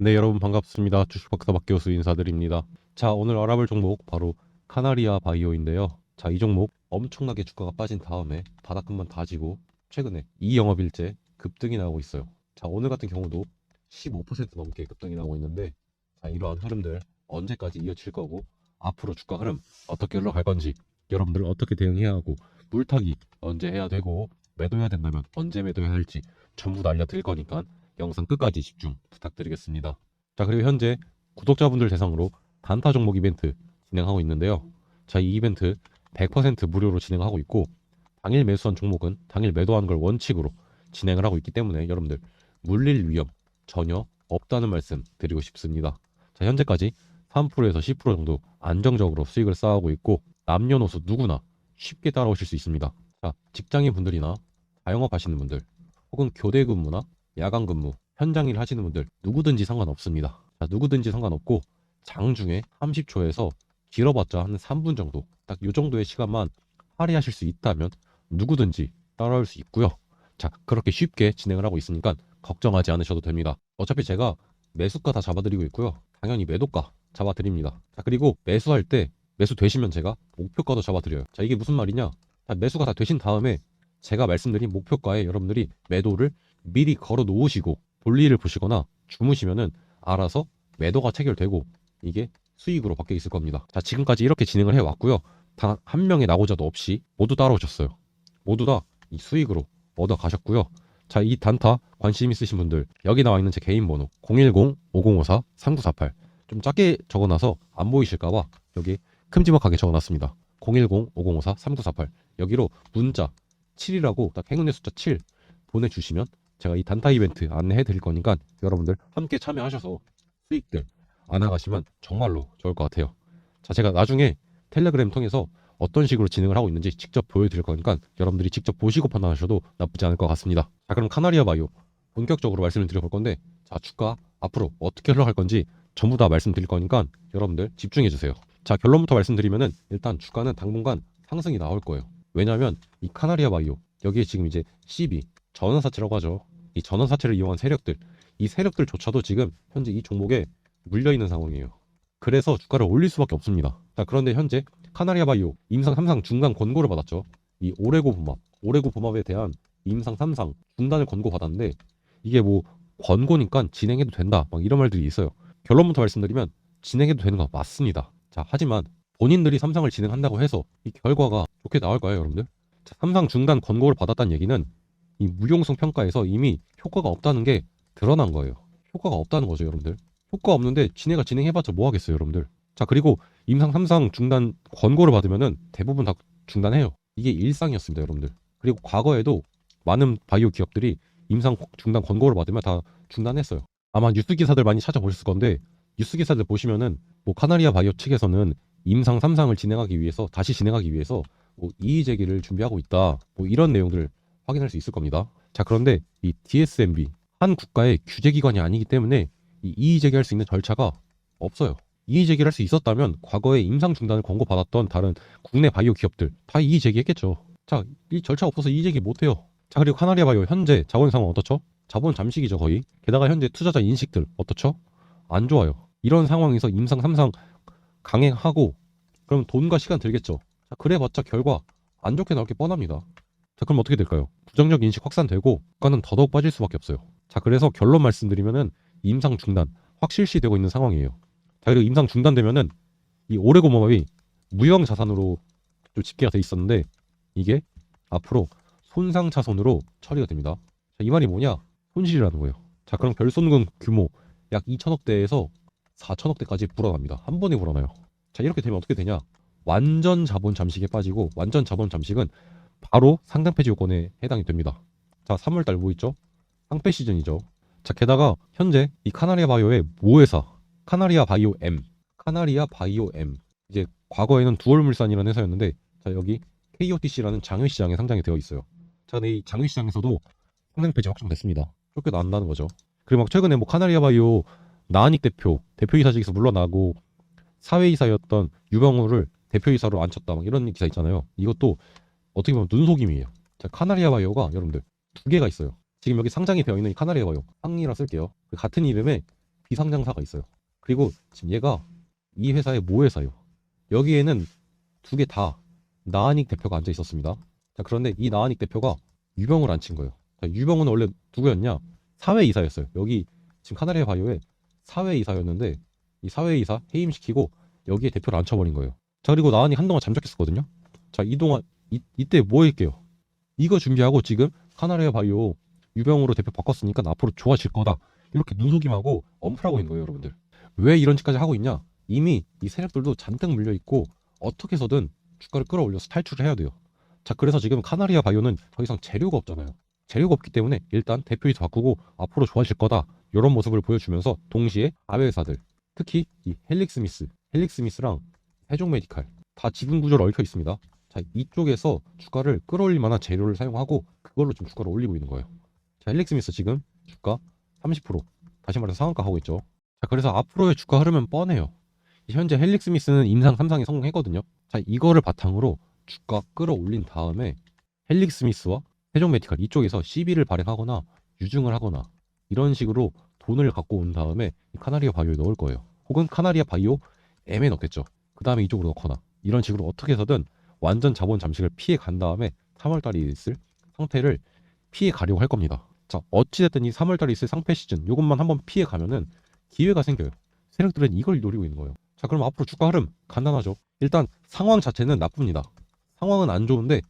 네, 여러분 반갑습니다. 주식박사 박교수 인사드립니다. 자, 오늘 알아볼 종목 바로 카나리아 바이오인데요. 자, 이 종목 엄청나게 주가가 빠진 다음에 바닥금만 다지고 최근에 이 영업일째 급등이 나오고 있어요. 자, 오늘 같은 경우도 15% 넘게 급등이 나오고 있는데 자, 이러한 흐름들 언제까지 이어질 거고 앞으로 주가 흐름 어떻게 흘러갈 건지 여러분들 어떻게 대응해야 하고 물타기 언제 해야 되고 매도해야 된다면 언제 매도해야 할지 전부 다 알려드릴 거니까 영상 끝까지 집중 부탁드리겠습니다. 자, 그리고 현재 구독자분들 대상으로 단타 종목 이벤트 진행하고 있는데요. 자, 이 이벤트 100% 무료로 진행하고 있고 당일 매수한 종목은 당일 매도하는 걸 원칙으로 진행을 하고 있기 때문에 여러분들 물릴 위험 전혀 없다는 말씀 드리고 싶습니다. 자, 현재까지 3%에서 10% 정도 안정적으로 수익을 쌓아오고 있고 남녀노소 누구나 쉽게 따라오실 수 있습니다. 자, 직장인 분들이나 자영업 하시는 분들 혹은 교대 근무나 야간 근무, 현장 일 하시는 분들 누구든지 상관없습니다. 자, 누구든지 상관없고 장중에 30초에서 길어봤자 한 3분 정도 딱이 정도의 시간만 할애하실 수 있다면 누구든지 따라올 수 있고요. 자, 그렇게 쉽게 진행을 하고 있으니까 걱정하지 않으셔도 됩니다. 어차피 제가 매수가 다 잡아드리고 있고요. 당연히 매도가 잡아드립니다. 자, 그리고 매수할 때 매수 되시면 제가 목표가도 잡아드려요. 자, 이게 무슨 말이냐? 자, 매수가 다 되신 다음에 제가 말씀드린 목표가에 여러분들이 매도를 미리 걸어 놓으시고 볼일을 보시거나 주무시면은 알아서 매도가 체결되고 이게 수익으로 바뀌어 있을 겁니다. 자, 지금까지 이렇게 진행을 해 왔고요. 단 한 명의 나고자도 없이 모두 따라오셨어요. 모두 다 이 수익으로 얻어 가셨고요. 자, 이 단타 관심 있으신 분들 여기 나와 있는 제 개인 번호 010-5054-3948 좀 작게 적어놔서 안 보이실까봐 여기 큼지막하게 적어놨습니다. 010-5054-3948 여기로 문자 7이라고 딱 행운의 숫자 7 보내주시면 제가 이 단타 이벤트 안내해 드릴 거니까 여러분들 함께 참여하셔서 수익들 안아가시면 정말로 좋을 것 같아요. 자, 제가 나중에 텔레그램 통해서 어떤 식으로 진행을 하고 있는지 직접 보여드릴 거니까 여러분들이 직접 보시고 판단하셔도 나쁘지 않을 것 같습니다. 자, 그럼 카나리아 바이오 본격적으로 말씀을 드려볼 건데 자, 주가 앞으로 어떻게 흘러갈 건지 전부 다 말씀드릴 거니까 여러분들 집중해 주세요. 자, 결론부터 말씀드리면은 일단 주가는 당분간 상승이 나올 거예요. 왜냐하면 이 카나리아 바이오 여기에 지금 이제 CB 전원사채라고 하죠. 이 전원사채를 이용한 세력들 이 세력들조차도 지금 현재 이 종목에 물려 있는 상황이에요. 그래서 주가를 올릴 수밖에 없습니다. 자, 그런데 현재 카나리아 바이오 임상 3상 중간 권고를 받았죠. 이 오레고 봄합, 오레고 봄합에 대한 임상 3상 중단을 권고 받았는데 이게 뭐 권고니까 진행해도 된다. 막 이런 말들이 있어요. 결론부터 말씀드리면 진행해도 되는 거 맞습니다. 자, 하지만 본인들이 3상을 진행한다고 해서 이 결과가 좋게 나올까요, 여러분들? 자, 3상 중단 권고를 받았다는 얘기는 이 무용성 평가에서 이미 효과가 없다는 게 드러난 거예요. 효과가 없다는 거죠, 여러분들. 효과 없는데 진해가 진행해봤자 뭐 하겠어요, 여러분들. 자, 그리고 임상 3상 중단 권고를 받으면은 대부분 다 중단해요. 이게 일상이었습니다, 여러분들. 그리고 과거에도 많은 바이오 기업들이 임상 중단 권고를 받으면 다 중단했어요. 아마 뉴스 기사들 많이 찾아보셨을 건데 뉴스 기사들 보시면은 뭐 카나리아 바이오 측에서는 임상 3상을 진행하기 위해서 다시 진행하기 위해서 뭐 이의 제기를 준비하고 있다. 뭐 이런 내용들을 확인할 수 있을 겁니다. 자, 그런데 이 DSMB 한 국가의 규제 기관이 아니기 때문에 이 이의 제기할 수 있는 절차가 없어요. 이의 제기를 할 수 있었다면 과거에 임상 중단을 권고받았던 다른 국내 바이오 기업들 다 이의 제기했겠죠. 자, 이 절차 없어서 이의 제기 못 해요. 자, 그리고 카나리아 바이오 현재 자본 상황 어떻죠? 자본 잠식이죠, 거의. 게다가 현재 투자자 인식들 어떻죠? 안 좋아요. 이런 상황에서 임상 3상 강행하고 그럼 돈과 시간 들겠죠. 자, 그래봤자 결과 안 좋게 나올 게 뻔합니다. 자, 그럼 어떻게 될까요? 부정적 인식 확산되고 국가는 더더욱 빠질 수밖에 없어요. 자, 그래서 결론 말씀드리면은 임상 중단 확실시 되고 있는 상황이에요. 자, 그리고 임상 중단되면은 이 오레고 모업이 무형 자산으로 좀 집계가 돼 있었는데 이게 앞으로 손상 차손으로 처리가 됩니다. 자, 이 말이 뭐냐? 손실이라는 거예요. 자, 그럼 별손금 규모 약 2천억 대에서 4천억 대까지 불어납니다. 한 번에 불어나요. 자, 이렇게 되면 어떻게 되냐? 완전 자본 잠식에 빠지고 완전 자본 잠식은 바로 상장 폐지 요건에 해당이 됩니다. 자, 3월달 뭐 있죠? 상폐 시즌이죠. 자, 게다가 현재 이 카나리아 바이오의 모회사 카나리아 바이오 M, 카나리아 바이오 M 이제 과거에는 두얼물산이라는 회사였는데 자 여기 KOTC라는 장외시장에 상장이 되어 있어요. 자, 근데 이 장외시장에서도 상장 폐지 확정됐습니다. 그렇게 난다는 거죠. 그리고 막 최근에 뭐 카나리아 바이오 나한익 대표 대표이사직에서 물러나고 사회이사였던 유병우를 대표이사로 앉혔다 막 이런 기사 있잖아요. 이것도 어떻게 보면 눈속임이에요. 자, 카나리아 바이오가 여러분들 두 개가 있어요. 지금 여기 상장이 되어 있는 이 카나리아 바이오 항이라 쓸게요. 그 같은 이름의 비상장사가 있어요. 그리고 지금 얘가 이 회사의 모회사예요. 여기에는 두 개 다 나한익 대표가 앉아 있었습니다. 자, 그런데 이 나한익 대표가 유병을 안 친 거예요. 자, 유병은 원래 누구였냐? 사회이사였어요. 여기 지금 카나리아 바이오의 사회이사였는데 이 사회이사 해임시키고 여기에 대표를 앉혀버린 거예요. 자, 그리고 나한익 한동안 잠적했었거든요. 자, 이동안 이, 이때 뭐 할게요? 이거 준비하고 지금 카나리아 바이오 유병으로 대표 바꿨으니까 앞으로 좋아질 거다. 이렇게 눈속임하고 엄프라고 있는 거예요, 여러분들. 왜 이런 짓까지 하고 있냐? 이미 이 세력들도 잔뜩 물려 있고 어떻게 해서든 주가를 끌어올려서 탈출을 해야 돼요. 자, 그래서 지금 카나리아 바이오는 더 이상 재료가 없잖아요. 재료가 없기 때문에 일단 대표이사 바꾸고 앞으로 좋아질 거다. 이런 모습을 보여주면서 동시에 아베 회사들, 특히 이 헬릭스미스, 헬릭스미스랑 해종 메디칼 다 지분 구조를 얽혀 있습니다. 자, 이쪽에서 주가를 끌어올릴 만한 재료를 사용하고 그걸로 지금 주가를 올리고 있는 거예요. 자, 헬릭스미스 지금 주가 30% 다시 말해서 상한가 하고 있죠. 자, 그래서 앞으로의 주가 흐름은 뻔해요. 현재 헬릭스미스는 임상 3상에 성공했거든요. 자, 이거를 바탕으로 주가 끌어올린 다음에 헬릭스미스와 세종 메디칼 이쪽에서 CB를 발행하거나 유증을 하거나 이런 식으로 돈을 갖고 온 다음에 이 카나리아 바이오에 넣을 거예요. 혹은 카나리아 바이오 M에 넣겠죠. 그 다음에 이쪽으로 넣거나 이런 식으로 어떻게 해서든 완전 자본 잠식을 피해 간 다음에 3월달에 있을 상태를 피해 가려고 할 겁니다. 자, 어찌됐든 이 3월달에 있을 상패 시즌 요것만 한번 피해 가면은 기회가 생겨요. 세력들은 이걸 노리고 있는 거예요. 자, 그럼 앞으로 주가 흐름 간단하죠. 일단 상황 자체는 나쁩니다. 상황은 안 좋은데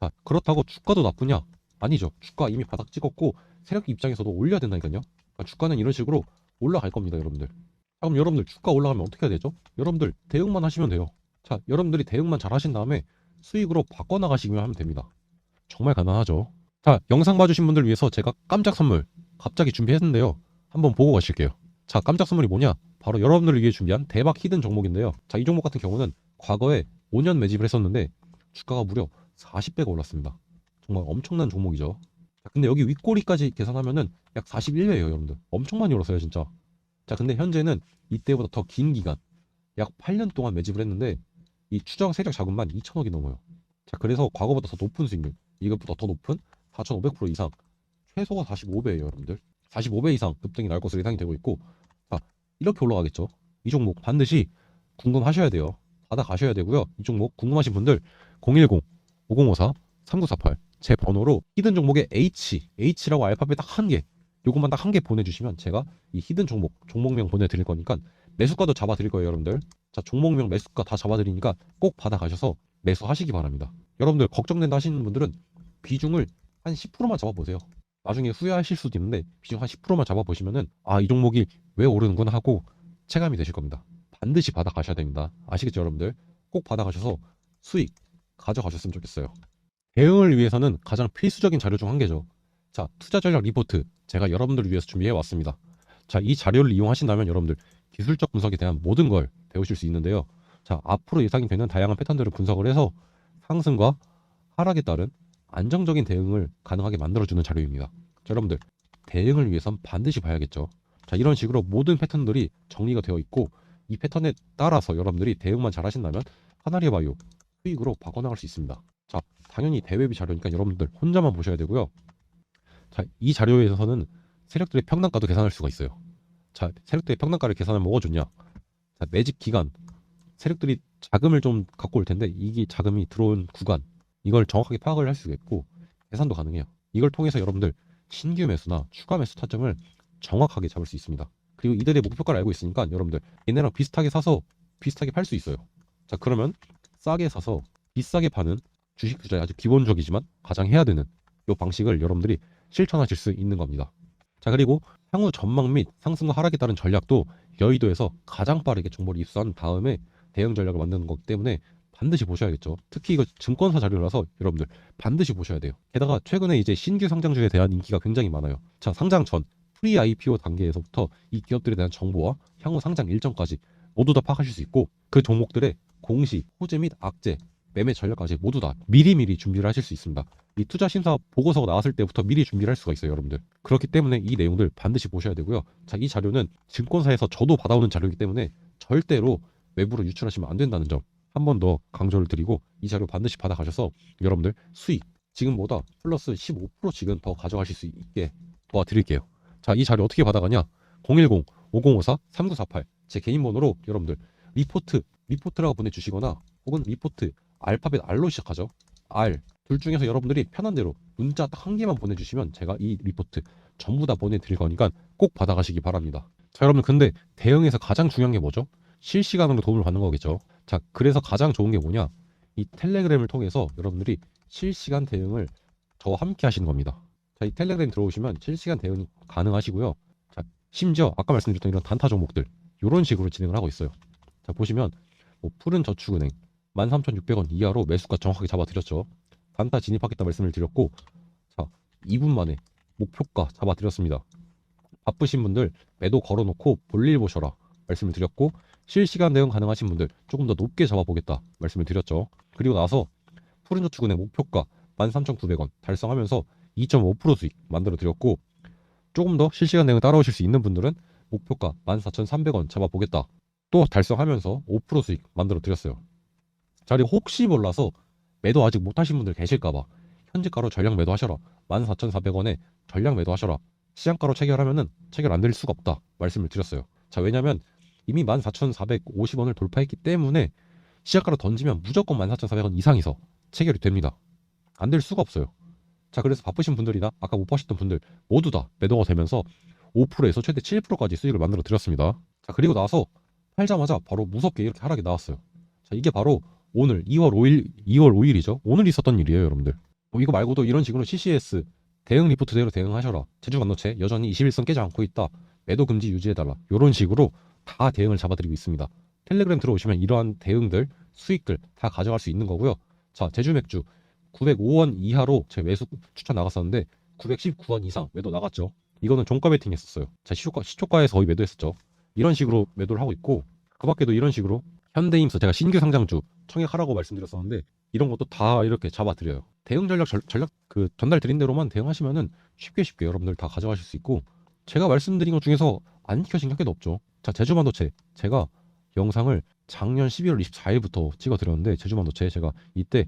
자, 그렇다고 주가도 나쁘냐? 아니죠. 주가 이미 바닥 찍었고 세력 입장에서도 올려야 된다니까요. 그러니까 주가는 이런 식으로 올라갈 겁니다, 여러분들. 자, 그럼 여러분들 주가 올라가면 어떻게 해야 되죠? 여러분들 대응만 하시면 돼요. 자, 여러분들이 대응만 잘 하신 다음에 수익으로 바꿔 나가시기만 하면 됩니다. 정말 간단하죠. 자, 영상 봐주신 분들 위해서 제가 깜짝 선물 갑자기 준비했는데요. 한번 보고 가실게요. 자, 깜짝 선물이 뭐냐? 바로 여러분들을 위해 준비한 대박 히든 종목인데요. 자, 이 종목 같은 경우는 과거에 5년 매집을 했었는데 주가가 무려 40배가 올랐습니다. 정말 엄청난 종목이죠. 자, 근데 여기 윗꼬리까지 계산하면은 약 41배예요, 여러분들. 엄청 많이 올랐어요, 진짜. 자, 근데 현재는 이때보다 더 긴 기간, 약 8년 동안 매집을 했는데 이 추정 세력 자금만 2천억이 넘어요. 자, 그래서 과거보다 더 높은 수익률, 이것보다 더 높은 4,500% 이상, 최소가 45배예요, 여러분들. 45배 이상 급등이 날 것으로 예상이 되고 있고, 자, 이렇게 올라가겠죠. 이 종목 반드시 궁금하셔야 돼요. 받아 가셔야 되고요. 이 종목 궁금하신 분들 010 5054 3948 제 번호로 히든 종목의 H, H라고 알파벳 딱 한 개, 요것만 딱 한 개 보내주시면 제가 이 히든 종목, 종목명 보내드릴 거니까 매수가도 잡아드릴 거예요, 여러분들. 자, 종목명 매수가 다 잡아드리니까 꼭 받아가셔서 매수하시기 바랍니다. 여러분들 걱정된다 하시는 분들은 비중을 한 10%만 잡아보세요. 나중에 후회하실 수도 있는데 비중 한 10%만 잡아보시면은 아, 이 종목이 왜 오르는구나 하고 체감이 되실 겁니다. 반드시 받아가셔야 됩니다. 아시겠죠, 여러분들? 꼭 받아가셔서 수익 가져가셨으면 좋겠어요. 대응을 위해서는 가장 필수적인 자료 중 한 개죠. 자, 투자 전략 리포트 제가 여러분들을 위해서 준비해 왔습니다. 자, 이 자료를 이용하신다면 여러분들 기술적 분석에 대한 모든 걸 배우실 수 있는데요. 자, 앞으로 예상이 되는 다양한 패턴들을 분석을 해서 상승과 하락에 따른 안정적인 대응을 가능하게 만들어주는 자료입니다. 자, 여러분들 대응을 위해선 반드시 봐야겠죠. 자, 이런 식으로 모든 패턴들이 정리가 되어 있고 이 패턴에 따라서 여러분들이 대응만 잘 하신다면 하나리아 바이오 수익으로 바꿔나갈 수 있습니다. 자, 당연히 대외비 자료니까 여러분들 혼자만 보셔야 되고요. 자, 이 자료에서는 세력들의 평단가도 계산할 수가 있어요. 자, 세력들의 평단가를 계산하면 뭐가 좋냐? 자, 매집 기간. 세력들이 자금을 좀 갖고 올 텐데 이게 자금이 들어온 구간 이걸 정확하게 파악을 할 수 있고 계산도 가능해요. 이걸 통해서 여러분들 신규 매수나 추가 매수 타점을 정확하게 잡을 수 있습니다. 그리고 이들의 목표가를 알고 있으니까 여러분들 얘네랑 비슷하게 사서 비슷하게 팔 수 있어요. 자 그러면 싸게 사서 비싸게 파는 주식 투자의 아주 기본적이지만 가장 해야 되는 이 방식을 여러분들이 실천하실 수 있는 겁니다. 자 그리고 향후 전망 및 상승과 하락에 따른 전략도 여의도에서 가장 빠르게 정보를 입수한 다음에 대응 전략을 만드는 거기 때문에 반드시 보셔야겠죠. 특히 이거 증권사 자료라서 여러분들 반드시 보셔야 돼요. 게다가 최근에 이제 신규 상장주에 대한 인기가 굉장히 많아요. 자 상장 전 프리 IPO 단계에서부터 이 기업들에 대한 정보와 향후 상장 일정까지 모두 다 파악하실 수 있고 그 종목들의 공시, 호재 및 악재, 매매 전략까지 모두 다 미리미리 준비를 하실 수 있습니다. 이 투자 심사 보고서가 나왔을 때부터 미리 준비를 할 수가 있어요, 여러분들. 그렇기 때문에 이 내용들 반드시 보셔야 되고요. 자, 이 자료는 증권사에서 저도 받아오는 자료이기 때문에 절대로 외부로 유출하시면 안 된다는 점 한 번 더 강조를 드리고 이 자료 반드시 받아가셔서 여러분들 수익 지금보다 플러스 15% 지금 더 가져가실 수 있게 도와드릴게요. 자, 이 자료 어떻게 받아가냐? 010 5054-3948 제 개인 번호로 여러분들 리포트 리포트라고 보내주시거나 혹은 리포트 알파벳 R로 시작하죠 R 둘 중에서 여러분들이 편한 대로 문자 딱 한 개만 보내주시면 제가 이 리포트 전부 다 보내드릴 거니까 꼭 받아가시기 바랍니다 자 여러분 근데 대응에서 가장 중요한 게 뭐죠? 실시간으로 도움을 받는 거겠죠 자 그래서 가장 좋은 게 뭐냐 이 텔레그램을 통해서 여러분들이 실시간 대응을 저와 함께 하시는 겁니다 자, 이 텔레그램 들어오시면 실시간 대응이 가능하시고요. 자, 심지어 아까 말씀드렸던 이런 단타 종목들 이런 식으로 진행을 하고 있어요. 자, 보시면 뭐 푸른 저축은행 13,600원 이하로 매수가 정확하게 잡아드렸죠. 단타 진입하겠다 말씀을 드렸고 자, 2분 만에 목표가 잡아드렸습니다. 바쁘신 분들 매도 걸어놓고 볼일 보셔라 말씀을 드렸고 실시간 대응 가능하신 분들 조금 더 높게 잡아보겠다 말씀을 드렸죠. 그리고 나서 푸른 저축은행 목표가 13,900원 달성하면서 2.5% 수익 만들어 드렸고 조금 더 실시간 대응 따라오실 수 있는 분들은 목표가 14,300원 잡아보겠다. 또 달성하면서 5% 수익 만들어 드렸어요. 자, 그리고 혹시 몰라서 매도 아직 못 하신 분들 계실까봐 현재가로 전량 매도하셔라. 14,400원에 전량 매도하셔라. 시장가로 체결하면은 체결 안 될 수가 없다. 말씀을 드렸어요. 자, 왜냐면 이미 14,450원을 돌파했기 때문에 시장가로 던지면 무조건 14,400원 이상에서 체결이 됩니다. 안 될 수가 없어요. 자 그래서 바쁘신 분들이나 아까 못 파셨던 분들 모두 다 매도가 되면서 5%에서 최대 7%까지 수익을 만들어 드렸습니다. 자 그리고 나서 팔자마자 바로 무섭게 이렇게 하락이 나왔어요. 자 이게 바로 오늘 2월 5일 2월 5일이죠. 오늘 있었던 일이에요, 여러분들. 뭐 이거 말고도 이런 식으로 CCS 대응 리포트대로 대응하셔라. 제주 반도체 여전히 21선 깨지 않고 있다. 매도 금지 유지해달라. 이런 식으로 다 대응을 잡아드리고 있습니다. 텔레그램 들어오시면 이러한 대응들 수익들 다 가져갈 수 있는 거고요. 자 제주 맥주 905원 이하로 제 매수 추천 나갔었는데 919원 이상 매도 나갔죠. 이거는 종가 베팅 했었어요. 자, 시초가, 시초가에서 거의 매도했었죠. 이런 식으로 매도를 하고 있고 그 밖에도 이런 식으로 현대임스 제가 신규 상장주 청약하라고 말씀드렸었는데 이런 것도 다 이렇게 잡아드려요. 대응 전략 절- 전략 그 전달 드린 대로만 대응하시면은 쉽게 쉽게 여러분들 다 가져가실 수 있고 제가 말씀드린 것 중에서 안 지켜진 게한 개도 없죠. 자, 제주반도체 제가 영상을 작년 12월 24일부터 찍어드렸는데 제주반도체 제가 이때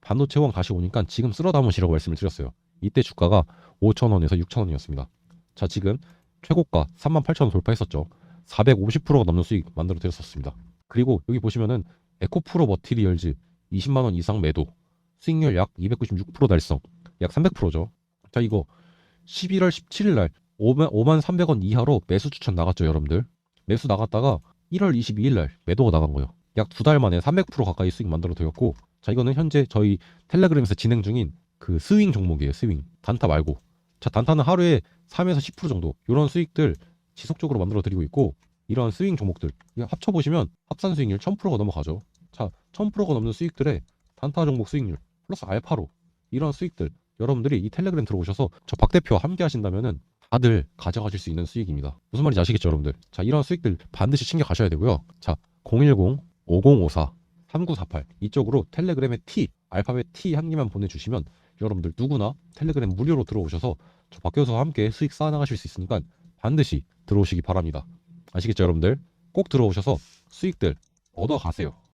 반도체 왕 다시 오니까 지금 쓸어 담으시라고 말씀을 드렸어요. 이때 주가가 5,000원에서 6,000원이었습니다. 자, 지금 최고가 38,000원 돌파했었죠. 450%가 넘는 수익 만들어 드렸었습니다. 그리고 여기 보시면은 에코프로 머티리얼즈 20만 원 이상 매도, 수익률 약 296% 달성, 약 300%죠. 자, 이거 11월 17일 날 5만, 5만 300원 이하로 매수 추천 나갔죠, 여러분들. 매수 나갔다가 1월 22일 날 매도가 나간 거예요. 약 두 달 만에 300% 가까이 수익 만들어 드렸고 자 이거는 현재 저희 텔레그램에서 진행 중인 그 스윙 종목이에요 스윙 단타 말고 자 단타는 하루에 3에서 10% 정도 이런 수익들 지속적으로 만들어 드리고 있고 이런 스윙 종목들 이거 합쳐 보시면 합산 수익률 1000%가 넘어가죠. 자 1000%가 넘는 수익들에 단타 종목 수익률 플러스 알파로 이런 수익들 여러분들이 이 텔레그램 들어오셔서 저 박 대표와 함께 하신다면은 다들 가져가실 수 있는 수익입니다. 무슨 말인지 아시겠죠 여러분들? 자 이런 수익들 반드시 챙겨 가셔야 되고요. 자 010 5054 3948 이쪽으로 텔레그램에 T 알파벳 T 한 개만 보내주시면 여러분들 누구나 텔레그램 무료로 들어오셔서 저 박 교수와 함께 수익 쌓아나가실 수 있으니까 반드시 들어오시기 바랍니다. 아시겠죠 여러분들? 꼭 들어오셔서 수익들 얻어 가세요.